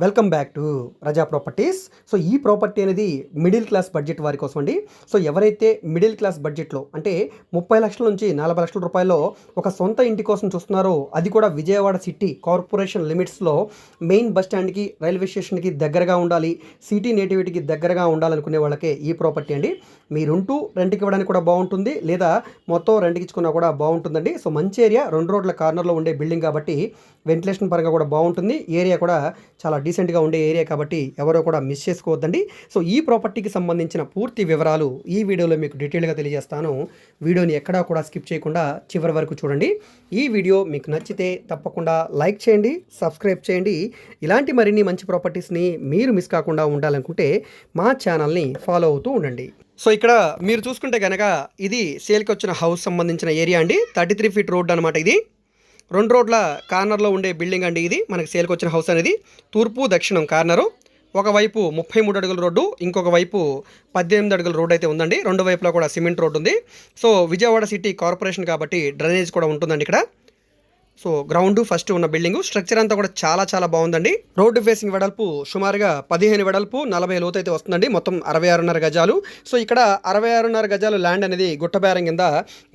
Welcome back to Raza properties. So ఈ property అనేది middle class budget వారి కోసం అండి. సో ఎవరైతే మిడిల్ క్లాస్ బడ్జెట్లో అంటే ముప్పై లక్షల నుంచి నలభై లక్షల రూపాయల్లో ఒక సొంత ఇంటి కోసం చూస్తున్నారో అది కూడా విజయవాడ సిటీ కార్పొరేషన్ లిమిట్స్లో మెయిన్ బస్ స్టాండ్కి రైల్వే స్టేషన్కి దగ్గరగా ఉండాలి సిటీ నేటివిటీకి దగ్గరగా ఉండాలనుకునే వాళ్ళకే ఈ ప్రాపర్టీ అండి. మీరుంటూ రెంట్కి ఇవ్వడానికి కూడా బాగుంటుంది లేదా మొత్తం రెంట్కి ఇచ్చుకున్నా కూడా బాగుంటుందండి. సో మంచి ఏరియా రెండు రోడ్ల కార్నర్లో ఉండే బిల్డింగ్ కాబట్టి వెంటిలేషన్ పరంగా కూడా బాగుంటుంది. ఏరియా కూడా చాలా రీసెంట్గా ఉండే ఏరియా కాబట్టి ఎవరో కూడా మిస్ చేసుకోవద్దండి. సో ఈ ప్రాపర్టీకి సంబంధించిన పూర్తి వివరాలు ఈ వీడియోలో మీకు డీటెయిల్గా తెలియజేస్తాను. వీడియోని ఎక్కడా కూడా స్కిప్ చేయకుండా చివరి వరకు చూడండి. ఈ వీడియో మీకు నచ్చితే తప్పకుండా లైక్ చేయండి సబ్స్క్రైబ్ చేయండి. ఇలాంటి మరిన్ని మంచి ప్రాపర్టీస్ని మీరు మిస్ కాకుండా ఉండాలనుకుంటే మా ఛానల్ని ఫాలో అవుతూ ఉండండి. సో ఇక్కడ మీరు చూసుకుంటే కనుక ఇది సేల్కి వచ్చిన హౌస్ సంబంధించిన ఏరియా అండి. థర్టీ త్రీ ఫీట్ రోడ్ అనమాట ఇది. రెండు రోడ్ల కార్నర్లో ఉండే బిల్డింగ్ అండి ఇది. మనకి సేల్కి వచ్చిన హౌస్ అనేది. తూర్పు దక్షిణం కార్నరు. ఒకవైపు ముప్పై మూడు అడుగుల రోడ్డు ఇంకొక వైపు పద్దెనిమిది అడుగుల రోడ్డు అయితే ఉందండి. రెండు వైపులా కూడా సిమెంట్ రోడ్డు ఉంది సో విజయవాడ సిటీ కార్పొరేషన్ కాబట్టి డ్రైనేజ్ కూడా ఉంటుందండి ఇక్కడ. సో గ్రౌండ్ ఫస్ట్ ఉన్న బిల్డింగ్. స్ట్రక్చర్ అంతా కూడా చాలా చాలా బాగుందండి. రోడ్డు ఫేసింగ్ వెడల్పు సుమారుగా పదిహేను వెడల్పు నలభై లోతు అయితే వస్తుందండి. మొత్తం అరవై ఆరున్నర గజాలు. సో ఇక్కడ అరవై ఆరున్నర గజాలు ల్యాండ్ అనేది గుట్టబేరం కింద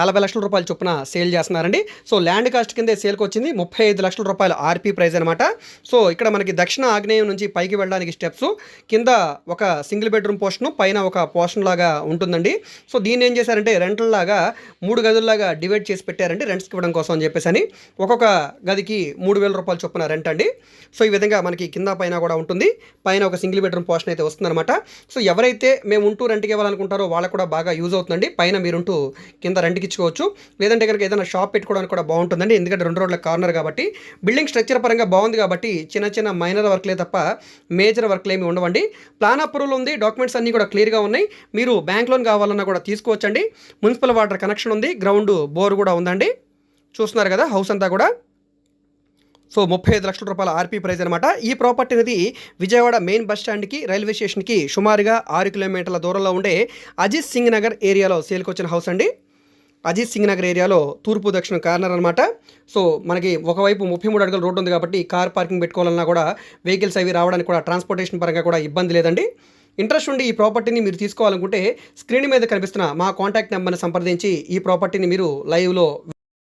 నలభై లక్షల రూపాయల చొప్పున సేల్ చేస్తున్నారండి. సో ల్యాండ్ కాస్ట్ కిందే సేల్కి వచ్చింది ముప్పై ఐదు లక్షల రూపాయలు ఆర్పీ ప్రైస్ అనమాట సో ఇక్కడ మనకి దక్షిణ ఆగ్నేయం నుంచి పైకి వెళ్ళడానికి స్టెప్స్. కింద ఒక సింగిల్ బెడ్రూమ్ పోర్షన్ పైన ఒక పోర్షన్ లాగా ఉంటుందండి. సో దీన్ని ఏం చేశారంటే రెంట్ల లాగా మూడు గదుల్లాగా డివైడ్ చేసి పెట్టారండి. రెంట్స్కి ఇవ్వడం కోసం అని చెప్పేసి అని ఒక్కొక్క గదికి మూడు వేల రూపాయలు చొప్పున రెంట్ అండి. సో ఈ విధంగా మనకి కింద పైన కూడా ఉంటుంది. పైన ఒక సింగిల్ బెడ్రూమ్ పోర్షన్ అయితే వస్తుందన్నమాట. సో ఎవరైతే మేము ఉంటూ రెంట్కి ఇవ్వాలనుకుంటారో వాళ్ళకు కూడా బాగా యూజ్ అవుతుందండి. పైన మీరుంటూ కింద రెంట్కి ఇచ్చుకోవచ్చు. లేదంటే కనుక ఏదైనా షాప్ పెట్టుకోవడానికి కూడా బాగుంటుందండి. ఎందుకంటే రెండు రోడ్ల కార్నర్ కాబట్టి. బిల్డింగ్ స్ట్రక్చర్ పరంగా బాగుంది కాబట్టి చిన్న చిన్న మైనర్ వర్క్లే తప్ప మేజర్ వర్క్లు ఏమి ఉండవండి. ప్లాన్ అప్రూవల్ ఉంది. డాక్యుమెంట్స్ అన్నీ కూడా క్లియర్గా ఉన్నాయి. మీరు బ్యాంక్ లోన్ కావాలన్నా కూడా తీసుకోవచ్చండి. మున్సిపల్ వాటర్ కనెక్షన్ ఉంది. గ్రౌండ్ బోర్ కూడా ఉందండి. చూస్తున్నారు కదా హౌస్ అంతా కూడా. సో ముప్పై ఐదు లక్షల రూపాయల ఆర్పీ ప్రైస్ అనమాట ఈ ప్రాపర్టీ అనేది విజయవాడ మెయిన్ బస్ స్టాండ్కి రైల్వే స్టేషన్కి సుమారుగా ఆరు కిలోమీటర్ల దూరంలో ఉండే అజిత్ సింగ్ నగర్ ఏరియాలో సేల్కి వచ్చిన హౌస్ అండి. అజిత్ సింగ్ నగర్ ఏరియాలో తూర్పు దక్షిణ కార్నర్ అనమాట సో మనకి ఒకవైపు ముప్పై మూడు అడుగుల రోడ్డు ఉంది కాబట్టి కార్ పార్కింగ్ పెట్టుకోవాలన్నా కూడా వెహికల్స్ అవి రావడానికి కూడా ట్రాన్స్పోర్టేషన్ పరంగా కూడా ఇబ్బంది లేదండి. ఇంట్రెస్ట్ ఉండి ఈ ప్రాపర్టీని మీరు తీసుకోవాలనుకుంటే స్క్రీన్ మీద కనిపిస్తున్న మా కాంటాక్ట్ నెంబర్ని సంప్రదించి ఈ ప్రాపర్టీని మీరు లైవ్లో